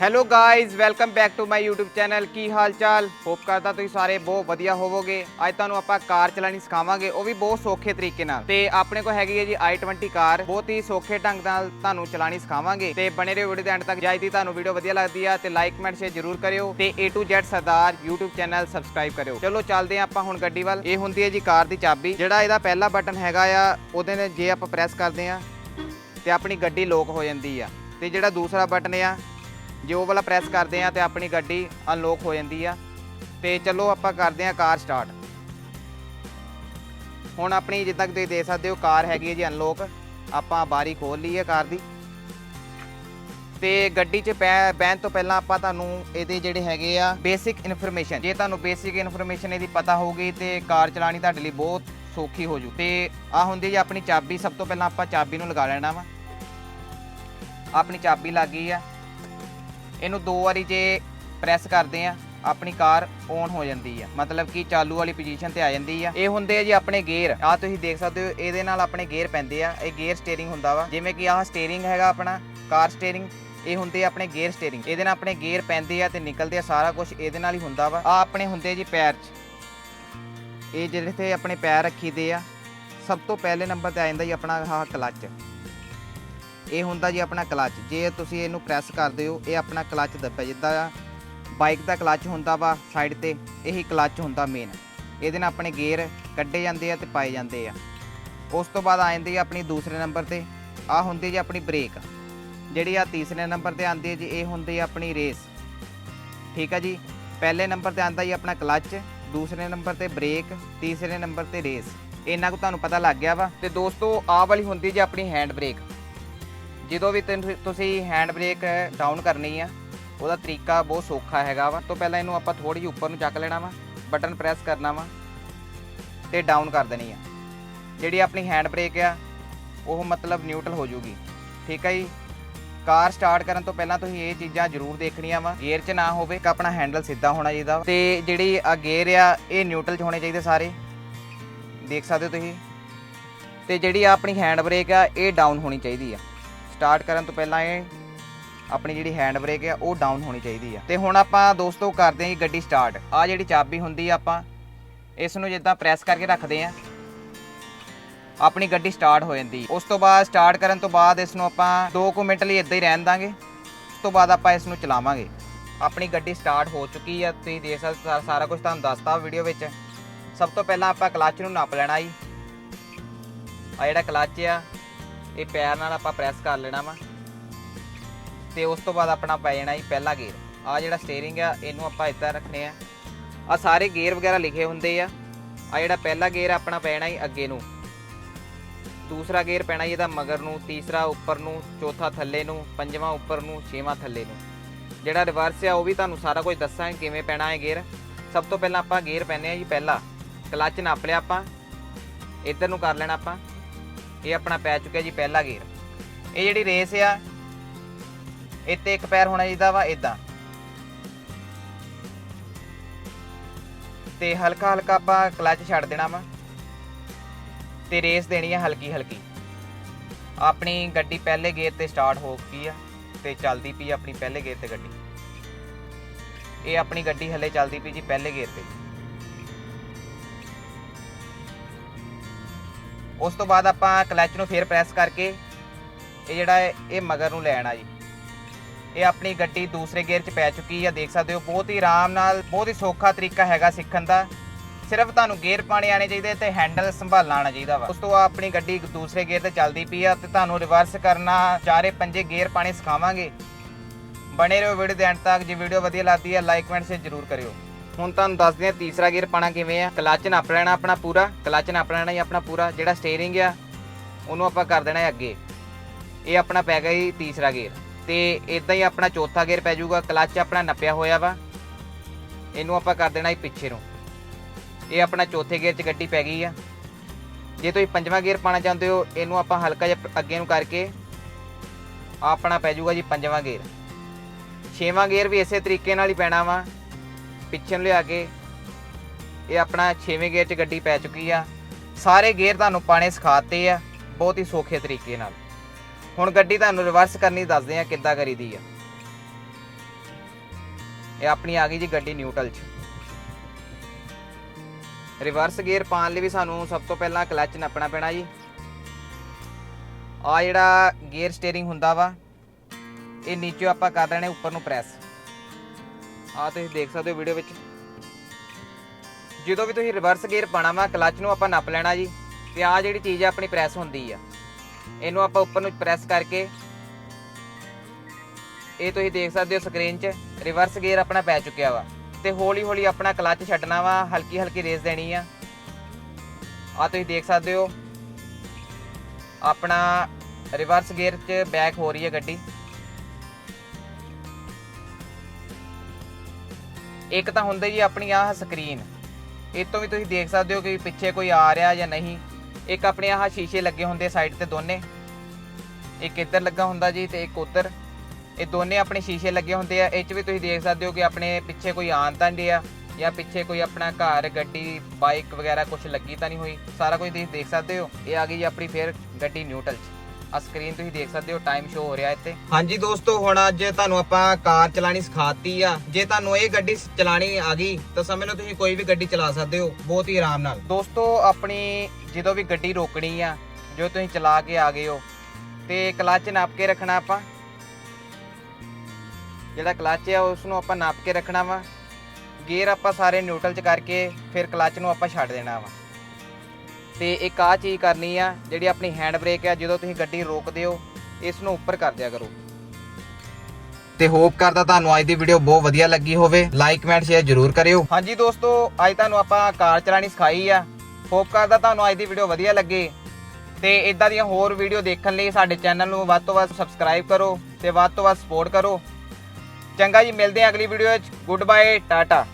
Hello guys welcome back to my YouTube channel ਕੀ ਹਾਲ ਚਾਲ hope ਕਰਦਾ ਤੁਸੀਂ ਸਾਰੇ ਬਹੁਤ ਵਧੀਆ ਹੋਵੋਗੇ। ਅੱਜ ਤੁਹਾਨੂੰ ਆਪਾਂ ਕਾਰ ਚਲਾਣੀ ਸਿਖਾਵਾਂਗੇ। ਉਹ ਵੀ ਬਹੁਤ ਸੌਖੇ ਤਰੀਕੇ ਨਾਲ। ਤੇ ਆਪਣੇ ਕੋਲ ਹੈਗੀ ਹੈ ਜੀ i20 ਕਾਰ। ਬਹੁਤ ਹੀ ਸੌਖੇ ਢੰਗ ਨਾਲ ਤੁਹਾਨੂੰ ਚਲਾਣੀ ਸਿਖਾਵਾਂਗੇ। ਤੇ ਬਣੇ ਰਹੋ ਵੀਡੀਓ ਦੇ ਐਂਡ ਤੱਕ। ਜਾਈ ਦੀ ਤੁਹਾਨੂੰ ਵੀਡੀਓ ਵਧੀਆ ਲੱਗਦੀ ਆ ਤੇ ਲਾਈਕ ਕਮੈਂਟ ਸ਼ੇਅਰ ਜਰੂਰ ਕਰਿਓ। ਤੇ A to Z Sardar YouTube channel subscribe ਕਰਿਓ। ਚਲੋ ਚੱਲਦੇ ਹਾਂ ਆਪਾਂ ਹੁਣ ਗੱਡੀ ਵੱਲ। ਇਹ ਹੁੰਦੀ ਹੈ ਜੀ ਕਾਰ ਦੀ ਚਾਬੀ। ਜਿਹੜਾ ਇਹਦਾ ਪਹਿਲਾ ਬਟਨ ਹੈਗਾ ਆ, ਉਹਦੇ ਨੇ ਜੇ ਆਪਾਂ ਪ੍ਰੈਸ ਕਰਦੇ ਆ ਤੇ ਆਪਣੀ ਗੱਡੀ ਲੋਕ ਹੋ ਜਾਂਦੀ ਆ। ਤੇ ਜਿਹੜਾ ਦੂਸਰਾ ਬਟਨ ਆ ਜੇ ਉਹ ਵਾਲਾ ਪ੍ਰੈਸ ਕਰਦੇ ਆ ਤੇ ਆਪਣੀ ਗੱਡੀ ਅਨਲੋਕ ਹੋ ਜਾਂਦੀ ਆ। ਤੇ ਚਲੋ ਆਪਾਂ ਕਰਦੇ ਆ ਕਾਰ ਸਟਾਰਟ ਹੁਣ ਆਪਣੀ ਜਿੱਦਾਂ ਕਿ ਤੁਸੀਂ ਦੇਖ ਸਕਦੇ ਹੋ ਕਾਰ ਹੈਗੀ ਹੈ ਜੀ ਅਨਲੋਕ ਆਪਾਂ ਬਾਰੀ ਖੋਲ ਲਈ ਹੈ ਕਾਰ ਦੀ। ਤੇ ਗੱਡੀ 'ਚ ਬੈ- ਬਹਿਣ ਤੋਂ ਪਹਿਲਾਂ ਆਪਾਂ ਤੁਹਾਨੂੰ ਇਹਦੇ ਜਿਹੜੇ ਹੈਗੇ ਆ ਬੇਸਿਕ ਇਨਫੋਰਮੇਸ਼ਨ ਜੇ ਤੁਹਾਨੂੰ ਬੇਸਿਕ ਇਨਫੋਰਮੇਸ਼ਨ ਇਹਦੀ ਪਤਾ ਹੋਊਗੀ ਤੇ ਕਾਰ ਚਲਾਣੀ ਤੁਹਾਡੇ ਲਈ ਬਹੁਤ ਸੌਖੀ ਹੋ ਜੂ। ਤੇ ਆ ਹੁੰਦੀ ਜੀ ਆਪਣੀ ਚਾਬੀ, ਸਭ ਤੋਂ ਪਹਿਲਾਂ ਆਪਾਂ ਚਾਬੀ ਨੂੰ ਲਗਾ ਲੈਣਾ ਵਾ। ਆਪਣੀ ਚਾਬੀ ਲੱਗ ਗਈ ਆ। ਇਹਨੂੰ ਦੋ ਵਾਰੀ ਜੇ ਪ੍ਰੈਸ ਕਰਦੇ ਆ, ਆਪਣੀ ਕਾਰ ਔਨ ਹੋ ਜਾਂਦੀ ਆ। ਮਤਲਬ ਕਿ ਚਾਲੂ ਵਾਲੀ ਪੋਜੀਸ਼ਨ ਤੇ ਆ ਜਾਂਦੀ ਆ। ਇਹ ਹੁੰਦੇ ਆ ਜੀ ਆਪਣੇ ਗੇਅਰ ਆ ਤੁਸੀਂ ਦੇਖ ਸਕਦੇ ਹੋ, ਇਹਦੇ ਨਾਲ ਆਪਣੇ ਗੇਅਰ ਪੈਂਦੇ ਆ। ਇਹ ਗੇਅਰ ਸਟੀਅਰਿੰਗ ਹੁੰਦਾ ਵਾ। ਜਿਵੇਂ ਕਿ ਆਹ ਸਟੀਅਰਿੰਗ ਹੈਗਾ ਆਪਣਾ, ਕਾਰ ਸਟੀਅਰਿੰਗ ਇਹ ਹੁੰਦੇ ਆ ਆਪਣੇ ਗੇਅਰ ਸਟੀਅਰਿੰਗ ਇਹਦੇ ਨਾਲ ਆਪਣੇ ਗੇਅਰ ਪੈਂਦੇ ਆ ਤੇ ਨਿਕਲਦੇ ਆ, ਸਾਰਾ ਕੁਝ ਇਹਦੇ ਨਾਲ ਹੀ ਹੁੰਦਾ ਵਾ। ਆ ਆਪਣੇ ਹੁੰਦੇ ਜੀ ਪੈਰ 'ਚ। ਇਹ ਜਿਹੜੇ ਤੇ ਆਪਣੇ ਪੈਰ ਰੱਖੀਦੇ ਆ, ਸਭ ਤੋਂ ਪਹਿਲੇ ਨੰਬਰ ਤੇ ਆ ਜਾਂਦਾ ਜੀ ਆਪਣਾ ਆਹ ਕਲੱਚ ਇਹ ਹੁੰਦਾ ਜੀ ਆਪਣਾ ਕਲੱਚ। ਜੇ ਤੁਸੀਂ ਇਹਨੂੰ ਪ੍ਰੈਸ ਕਰਦੇ ਹੋ, ਇਹ ਆਪਣਾ ਕਲੱਚ ਦੱਬਿਆ ਜਿੱਦਾਂ ਆ। ਬਾਈਕ ਦਾ ਕਲੱਚ ਹੁੰਦਾ ਵਾ ਸਾਈਡ ਤੇ, ਇਹੀ ਕਲੱਚ ਹੁੰਦਾ ਮੇਨ ਇਹਦੇ ਨਾਲ ਆਪਣੇ ਗੇਅਰ ਕੱਢੇ ਜਾਂਦੇ ਆ ਤੇ ਪਾਏ ਜਾਂਦੇ ਆ। ਉਸ ਤੋਂ ਬਾਅਦ ਆ ਜਾਂਦੀ ਆ ਆਪਣੀ ਦੂਸਰੇ ਨੰਬਰ ਤੇ। ਆ ਹੁੰਦੀ ਜੀ ਆਪਣੀ ਬ੍ਰੇਕ ਜਿਹੜੀ ਆ ਤੀਸਰੇ ਨੰਬਰ ਤੇ ਆਉਂਦੀ ਹੈ ਜੀ, ਇਹ ਹੁੰਦੀ ਆ ਆਪਣੀ ਰੇਸ ਠੀਕ ਆ ਜੀ? ਪਹਿਲੇ ਨੰਬਰ ਤੇ ਆਂਦਾ ਜੀ ਆਪਣਾ ਕਲੱਚ, ਦੂਸਰੇ ਨੰਬਰ ਤੇ ਬ੍ਰੇਕ ਤੀਸਰੇ ਨੰਬਰ ਤੇ ਰੇਸ ਇਹਨਾਂ ਕੁ ਤੁਹਾਨੂੰ ਪਤਾ ਲੱਗ ਗਿਆ ਵਾ। ਤੇ ਦੋਸਤੋ, ਆਹ ਵਾਲੀ ਹੁੰਦੀ ਜੀ ਆਪਣੀ ਹੈਂਡ ਬ੍ਰੇਕ ਜਦੋਂ ਵੀ ਤੈਨੂੰ- ਤੁਸੀਂ ਹੈਂਡ ਬ੍ਰੇਕ ਡਾਊਨ ਕਰਨੀ ਆ, ਉਹਦਾ ਤਰੀਕਾ ਬਹੁਤ ਸੌਖਾ ਹੈਗਾ ਵਾ। ਤੋਂ ਪਹਿਲਾਂ ਇਹਨੂੰ ਆਪਾਂ ਥੋੜੀ ਜਿਹੀ ਉੱਪਰ ਨੂੰ ਚੱਕ ਲੈਣਾ ਵਾ, ਬਟਨ ਪ੍ਰੈਸ ਕਰਨਾ ਵਾ ਤੇ ਡਾਊਨ ਕਰ ਦੇਣੀ ਆ। ਜਿਹੜੀ ਆਪਣੀ ਹੈਂਡ ਬ੍ਰੇਕ ਆ, ਉਹ ਮਤਲਬ ਨਿਊਟਰਲ ਹੋ ਜਾਊਗੀ ਠੀਕ ਹੈ ਜੀ? ਕਾਰ ਸਟਾਰਟ ਕਰਨ ਤੋਂ ਪਹਿਲਾਂ ਤੁਸੀਂ ਇਹ ਚੀਜ਼ਾਂ ਜ਼ਰੂਰ ਦੇਖਣੀਆਂ ਵਾ। ਗੇਅਰ 'ਚ ਨਾ ਹੋਵੇ ਕਿ ਆਪਣਾ ਹੈਂਡਲ ਸਿੱਧਾ ਹੋਣਾ ਚਾਹੀਦਾ ਵਾ। ਤੇ ਜਿਹੜੀ ਆ ਗੇਅਰ ਆ, ਇਹ ਨਿਊਟਰਲ 'ਚ ਹੋਣੇ ਚਾਹੀਦੇ ਸਾਰੇ। ਦੇਖ ਸਕਦੇ ਹੋ ਤੁਸੀਂ? ਤੇ ਜਿਹੜੀ ਆ ਆਪਣੀ ਹੈਂਡ ਬ੍ਰੇਕ ਆ, ਇਹ ਡਾਊਨ ਹੋਣੀ ਚਾਹੀਦੀ ਆ। ਸਟਾਰਟ ਕਰਨ ਤੋਂ ਪਹਿਲਾਂ ਇਹ ਆਪਣੀ ਜਿਹੜੀ ਹੈਂਡ ਬ੍ਰੇਕ ਆ, ਉਹ ਡਾਊਨ ਹੋਣੀ ਚਾਹੀਦੀ ਆ। ਤੇ ਹੁਣ ਆਪਾਂ ਦੋਸਤੋ ਕਰਦੇ ਹਾਂ ਜੀ ਗੱਡੀ ਸਟਾਰਟ ਆ ਜਿਹੜੀ ਚਾਬੀ ਹੁੰਦੀ ਆ ਆਪਾਂ, ਇਸ ਨੂੰ ਜਿੱਦਾਂ ਪ੍ਰੈਸ ਕਰਕੇ ਰੱਖਦੇ ਆ ਆਪਣੀ ਗੱਡੀ ਸਟਾਰਟ ਹੋ ਜਾਂਦੀ। ਉਸ ਤੋਂ ਬਾਅਦ ਸਟਾਰਟ ਕਰਨ ਤੋਂ ਬਾਅਦ ਇਸ ਨੂੰ ਆਪਾਂ 2 ਮਿੰਟ ਲਈ ਇੱਦਾਂ ਹੀ ਰਹਿਣ ਦਾਂਗੇ। ਉਸ ਤੋਂ ਬਾਅਦ ਆਪਾਂ ਇਸ ਨੂੰ ਚਲਾਵਾਂਗੇ। ਆਪਣੀ ਗੱਡੀ ਸਟਾਰਟ ਹੋ ਚੁੱਕੀ ਆ, ਤੁਸੀਂ ਦੇਖ ਸਕਦੇ ਸਾਰਾ ਕੁਝ ਤੁਹਾਨੂੰ ਦੱਸਤਾ ਵੀਡੀਓ ਵਿੱਚ। ਸਭ ਤੋਂ ਪਹਿਲਾਂ ਆਪਾਂ ਕਲੱਚ ਨੂੰ ਨੱਪ ਲੈਣਾ ਜੀ। ਆ ਜਿਹੜਾ ਕਲੱਚ ਆ ਇਹ ਪੈਰ ਨਾਲ ਆਪਾਂ ਪ੍ਰੈਸ ਕਰ ਲੈਣਾ ਵਾ। ਤੇ ਉਸ ਤੋਂ ਬਾਅਦ ਆਪਣਾ ਪੈ ਜਾਣਾ ਜੀ ਪਹਿਲਾ ਗੇਅਰ ਆ ਜਿਹੜਾ ਸਟੀਅਰਿੰਗ ਆ, ਇਹਨੂੰ ਆਪਾਂ ਇੱਦਾਂ ਰੱਖਨੇ ਆ। ਆ ਸਾਰੇ ਗੇਅਰ ਵਗੈਰਾ ਲਿਖੇ ਹੁੰਦੇ ਆ। ਆ ਜਿਹੜਾ ਪਹਿਲਾ ਗੇਅਰ ਆਪਣਾ ਪੈ ਜਾਣਾ ਜੀ ਅੱਗੇ ਨੂੰ। ਦੂਸਰਾ ਗੇਅਰ ਪੈਣਾ ਜੀ ਇਹਦਾ ਮਗਰ ਨੂੰ, ਤੀਸਰਾ ਉੱਪਰ ਨੂੰ, ਚੌਥਾ ਥੱਲੇ ਨੂੰ, ਪੰਜਵਾਂ ਉੱਪਰ ਨੂੰ, ਛੇਵਾਂ ਥੱਲੇ ਨੂੰ। ਜਿਹੜਾ ਰਿਵਰਸ ਆ, ਉਹ ਵੀ ਤੁਹਾਨੂੰ ਸਾਰਾ ਕੁਝ ਦੱਸਾਂਗੇ ਕਿਵੇਂ ਪੈਣਾ ਹੈ ਗੇਅਰ ਸਭ ਤੋਂ ਪਹਿਲਾਂ ਆਪਾਂ ਗੇਅਰ ਪੈਨੇ ਆ ਜੀ ਪਹਿਲਾ। ਕਲੱਚ ਨੱਪ ਲਿਆ ਆਪਾਂ। ਇੱਧਰ ਨੂੰ ਕਰ ਲੈਣਾ ਆਪਾਂ। ਇਹ ਆਪਣਾ ਪੈ ਚੁੱਕਿਆ ਜੀ ਪਹਿਲਾ ਗੇਅਰ ਇਹ ਜਿਹੜੀ ਰੇਸ ਆ ਇੱਥੇ ਇੱਕ ਪੈਰ ਹੋਣਾ ਚਾਹੀਦਾ ਵਾ ਇਦਾਂ ਤੇ ਹਲਕਾ ਹਲਕਾ ਆਪਾਂ ਕਲਚ ਛੱਡ ਦੇਣਾ ਵਾ। ਤੇ ਰੇਸ ਦੇਣੀ ਆ ਹਲਕੀ ਹਲਕੀ। ਆਪਣੀ ਗੱਡੀ ਪਹਿਲੇ ਗੇਅਰ ਤੇ ਸਟਾਰਟ ਹੋ ਗਈ ਆ ਤੇ ਚੱਲਦੀ ਪਈ ਆਪਣੀ ਪਹਿਲੇ ਗੇਅਰ ਤੇ ਗੱਡੀ। ਇਹ ਆਪਣੀ ਗੱਡੀ ਹਲੇ ਚੱਲਦੀ ਪਈ ਜੀ ਪਹਿਲੇ ਗੇਅਰ ਤੇ। ਉਸ ਤੋਂ ਬਾਅਦ ਆਪਾਂ ਕਲੱਚ ਨੂੰ ਫੇਰ ਪ੍ਰੈਸ ਕਰਕੇ ਇਹ ਜਿਹੜਾ ਹੈ, ਇਹ ਮਗਰ ਨੂੰ ਲੈਣਾ ਜੀ। ਇਹ ਆਪਣੀ ਗੱਡੀ ਦੂਸਰੇ ਗੇਅਰ 'ਚ ਪੈ ਚੁੱਕੀ ਆ ਦੇਖ ਸਕਦੇ ਹੋ ਬਹੁਤ ਹੀ ਆਰਾਮ ਨਾਲ ਬਹੁਤ ਹੀ ਸੌਖਾ ਤਰੀਕਾ ਹੈਗਾ ਸਿੱਖਣ ਦਾ। ਸਿਰਫ ਤੁਹਾਨੂੰ ਗੇਅਰ ਪਾਣੇ ਆਣੇ ਚਾਹੀਦੇ ਤੇ ਹੈਂਡਲ ਸੰਭਾਲਣਾ ਆਣਾ ਚਾਹੀਦਾ ਵਾ। ਉਸ ਤੋਂ ਬਾਅਦ ਆਪਣੀ ਗੱਡੀ ਦੂਸਰੇ ਗੇਅਰ ਤੇ ਚੱਲਦੀ ਪਈ ਆ ਤੇ ਤੁਹਾਨੂੰ ਰਿਵਰਸ ਕਰਨਾ ਚਾਰੇ ਪੰਜੇ ਗੇਅਰ ਪਾਣੇ ਸਿਖਾਵਾਂਗੇ। ਬਣੇ ਰਹੋ ਵੀਡੀਓ ਦੇ ਐਂਡ ਤੱਕ ਜੇ ਵੀਡੀਓ ਵਧੀਆ ਲੱਗਦੀ ਹੈ ਲਾਈਕ ਕਮੈਂਟ ਸ਼ੇਅਰ ਜ਼ਰੂਰ ਕਰਿਓ। ਹੁਣ ਤੁਹਾਨੂੰ ਦੱਸਦੇ ਆ ਤੀਸਰਾ ਗੇਅਰ ਪਾਣਾ ਕਿਵੇਂ ਆ। ਕਲੱਚ ਨੱਪ ਲੈਣਾ ਆਪਣਾ ਪੂਰਾ, ਕਲੱਚ ਨੱਪ ਲੈਣਾ ਜੀ ਆਪਣਾ ਪੂਰਾ, ਜਿਹੜਾ ਸਟੀਅਰਿੰਗ ਆ, ਉਹਨੂੰ ਆਪਾਂ ਕਰ ਦੇਣਾ ਹੈ ਅੱਗੇ। ਇਹ ਆਪਣਾ ਪੈ ਗਿਆ ਜੀ ਤੀਸਰਾ ਗੇਅਰ ਤੇ ਇਦਾਂ ਹੀ ਆਪਣਾ ਚੌਥਾ ਗੇਅਰ ਪੈ ਜਾਊਗਾ, ਕਲੱਚ ਆਪਣਾ ਨੱਪਿਆ ਹੋਇਆ ਵਾ। ਇਹਨੂੰ ਆਪਾਂ ਕਰ ਦੇਣਾ ਜੀ ਪਿੱਛੇ ਨੂੰ। ਇਹ ਆਪਣਾ ਚੌਥੇ ਗੇਅਰ 'ਚ ਗੱਡੀ ਪੈ ਗਈ ਆ। ਜੇ ਤੁਸੀਂ ਪੰਜਵਾਂ ਗੇਅਰ ਪਾਣਾ ਚਾਹੁੰਦੇ ਹੋ, ਇਹਨੂੰ ਆਪਾਂ ਹਲਕਾ ਜਿਹਾ ਅੱਗੇ ਨੂੰ ਕਰਕੇ ਆਪਣਾ ਪੈ ਜਾਊਗਾ ਜੀ ਪੰਜਵਾਂ ਗੇਅਰ ਛੇਵਾਂ ਗੇਅਰ ਵੀ ਇਸੇ ਤਰੀਕੇ ਨਾਲ ਹੀ ਪੈਣਾ ਵਾ। ਪਿੱਛੇ ਨੂੰ ਲਿਆ ਕੇ, ਇਹ ਆਪਣਾ ਛੇਵੇਂ ਗੇਅਰ 'ਚ ਗੱਡੀ ਪੈ ਚੁੱਕੀ ਆ। ਸਾਰੇ ਗੇਅਰ ਤੁਹਾਨੂੰ ਪਾਣੇ ਸਿਖਾਤੇ ਆ, ਬਹੁਤ ਹੀ ਸੌਖੇ ਤਰੀਕੇ ਨਾਲ। ਹੁਣ ਗੱਡੀ ਤੁਹਾਨੂੰ ਰਿਵਰਸ ਕਰਨੀ, ਦੱਸਦੇ ਆ ਕਿੱਦਾਂ ਕਰੀਦੀ ਆ। ਇਹ ਆਪਣੀ ਆ ਗਈ ਜੀ ਗੱਡੀ ਨਿਊਟਰਲ 'ਚ। ਰਿਵਰਸ ਗੇਅਰ ਪਾਉਣ ਲਈ ਵੀ ਸਾਨੂੰ ਸਭ ਤੋਂ ਪਹਿਲਾਂ ਕਲੱਚ ਨੱਪਣਾ ਪੈਣਾ ਜੀ। ਆ ਜਿਹੜਾ ਗੇਅਰ ਸਟੀਅਰਿੰਗ ਹੁੰਦਾ ਵਾ, ਇਹ ਨੀਚੇ ਆਪਾਂ ਕਰ ਦੇਣੇ, ਉੱਪਰ ਨੂੰ ਪ੍ਰੈਸ ਆ ਤੁਸੀਂ ਦੇਖ ਸਕਦੇ ਹੋ ਵੀਡੀਓ ਵਿੱਚ। ਜਦੋਂ ਵੀ ਤੁਸੀਂ ਰਿਵਰਸ ਗੇਅਰ ਪਾਣਾ ਵਾ ਕਲੱਚ ਨੂੰ ਆਪਾਂ ਨੱਪ ਲੈਣਾ ਜੀ ਤੇ ਆ ਜਿਹੜੀ ਚੀਜ਼ ਆ, ਆਪਣੀ ਪ੍ਰੈਸ ਹੁੰਦੀ ਆ। ਇਹਨੂੰ ਆਪਾਂ ਉੱਪਰ ਨੂੰ ਪ੍ਰੈਸ ਕਰਕੇ ਇਹ ਤੁਸੀਂ ਦੇਖ ਸਕਦੇ ਹੋ ਸਕਰੀਨ 'ਚ ਰਿਵਰਸ ਗੇਅਰ ਆਪਣਾ ਪੈ ਚੁੱਕਿਆ ਵਾ ਤੇ ਹੌਲੀ ਹੌਲੀ ਆਪਣਾ ਕਲੱਚ ਛੱਡਣਾ ਵਾ ਹਲਕੀ ਹਲਕੀ ਰੇਸ ਦੇਣੀ ਆ। ਆ ਤੁਸੀਂ ਦੇਖ ਸਕਦੇ ਹੋ। ਆਪਣਾ ਰਿਵਰਸ ਗੇਅਰ 'ਚ ਬੈਕ ਹੋ ਰਹੀ ਹੈ ਗੱਡੀ। ਇੱਕ ਤਾਂ ਹੁੰਦਾ ਜੀ ਆਪਣੀ ਆਹ ਸਕਰੀਨ ਇਹ ਤੋਂ ਵੀ ਤੁਸੀਂ ਦੇਖ ਸਕਦੇ ਹੋ ਕਿ ਪਿੱਛੇ ਕੋਈ ਆ ਰਿਹਾ ਜਾਂ ਨਹੀਂ। ਇੱਕ ਆਪਣੇ ਆਹ ਸ਼ੀਸ਼ੇ ਲੱਗੇ ਹੁੰਦੇ ਸਾਈਡ ਤੇ ਦੋਨੇ। ਇੱਕ ਇੱਧਰ ਲੱਗਾ ਹੁੰਦਾ ਜੀ ਤੇ ਇੱਕ ਉੱਧਰ। ਇਹ ਦੋਨੇ ਆਪਣੇ ਸ਼ੀਸ਼ੇ ਲੱਗੇ ਹੁੰਦੇ ਆ। ਇਹ 'ਚ ਵੀ ਤੁਸੀਂ ਦੇਖ ਸਕਦੇ ਹੋ ਕਿ ਆਪਣੇ ਪਿੱਛੇ ਕੋਈ ਆਣ ਤਾਂ ਨਹੀਂ ਆ ਜਾਂ ਪਿੱਛੇ ਕੋਈ ਆਪਣਾ ਘਰ, ਗੱਡੀ ਬਾਈਕ ਵਗੈਰਾ ਕੁਝ ਲੱਗੀ ਤਾਂ ਨਹੀਂ ਹੋਈ। ਸਾਰਾ ਕੁਝ ਤੁਸੀਂ ਦੇਖ ਸਕਦੇ ਹੋ। ਇਹ ਆ ਗਈ ਜੀ ਆਪਣੀ ਫੇਰ ਗੱਡੀ ਨਿਊਟਰਲ 'ਚ। ਆ ਸਕਰੀਨ ਤੁਸੀਂ ਦੇਖ ਸਕਦੇ ਹੋ ਟਾਈਮ ਸ਼ੋ ਹੋ ਰਿਹਾ ਇੱਥੇ। ਹਾਂਜੀ ਦੋਸਤੋ ਹੁਣ ਅੱਜ ਤੁਹਾਨੂੰ ਆਪਾਂ ਕਾਰ ਚਲਾਣੀ ਸਿਖਾਤੀ ਆ। ਜੇ ਤੁਹਾਨੂੰ ਇਹ ਗੱਡੀ ਚਲਾਣੀ ਆ ਗਈ ਤਾਂ ਸਮਝ ਲਓ ਤੁਸੀਂ ਕੋਈ ਵੀ ਗੱਡੀ ਚਲਾ ਸਕਦੇ ਹੋ ਬਹੁਤ ਹੀ ਆਰਾਮ ਨਾਲ। ਦੋਸਤੋ ਆਪਣੀ ਜਦੋਂ ਵੀ ਗੱਡੀ ਰੋਕਣੀ ਆ ਜੋ ਤੁਸੀਂ ਚਲਾ ਕੇ ਆ ਗਏ ਹੋ ਤੇ ਕਲੱਚ ਨਾਪ ਕੇ ਰੱਖਣਾ ਆਪਾਂ। ਜਿਹੜਾ ਕਲੱਚ ਆ ਉਸ ਨੂੰ ਆਪਾਂ ਨਾਪ ਕੇ ਰੱਖਣਾ ਵਾ। ਗੇਅਰ ਆਪਾਂ ਸਾਰੇ ਨਿਊਟਰਲ ਚ ਕਰਕੇ ਫਿਰ ਕਲੱਚ ਨੂੰ ਆਪਾਂ ਛੱਡ ਦੇਣਾ ਵਾ। ਤੇ ਇੱਕ ਆ ਚੀਜ਼ ਕਰਨੀ ਆ ਜਿਹੜੀ ਆਪਣੀ ਹੈਂਡ ਬ੍ਰੇਕ ਆ ਜਦੋਂ ਤੁਸੀਂ ਗੱਡੀ ਰੋਕਦੇ ਹੋ ਇਸ ਨੂੰ ਉੱਪਰ ਕਰ ਦਿਆ ਕਰੋ। ਤੇ ਹੋਪ ਕਰਦਾ ਤੁਹਾਨੂੰ ਅੱਜ ਦੀ ਵੀਡੀਓ ਬਹੁਤ ਵਧੀਆ ਲੱਗੀ ਹੋਵੇ। ਲਾਈਕ ਕਮੈਂਟ ਸ਼ੇਅਰ ਜਰੂਰ ਕਰਿਓ। ਹਾਂਜੀ ਦੋਸਤੋ ਅੱਜ ਤੁਹਾਨੂੰ ਆਪਾਂ ਕਾਰ ਚਲਾਣੀ ਸਿਖਾਈ ਆ। ਹੋਪ ਕਰਦਾ ਤੁਹਾਨੂੰ ਅੱਜ ਦੀ ਵੀਡੀਓ ਵਧੀਆ ਲੱਗੇ। ਤੇ ਇਦਾਂ ਦੀਆਂ ਹੋਰ ਵੀਡੀਓ ਦੇਖਣ ਲਈ ਸਾਡੇ ਚੈਨਲ ਨੂੰ ਵੱਧ ਤੋਂ ਵੱਧ ਸਬਸਕ੍ਰਾਈਬ ਕਰੋ ਤੇ ਵੱਧ ਤੋਂ ਵੱਧ ਸਪੋਰਟ ਕਰੋ। ਚੰਗਾ ਜੀ ਮਿਲਦੇ ਹਾਂ ਅਗਲੀ ਵੀਡੀਓ ਵਿੱਚ। Good bye Tata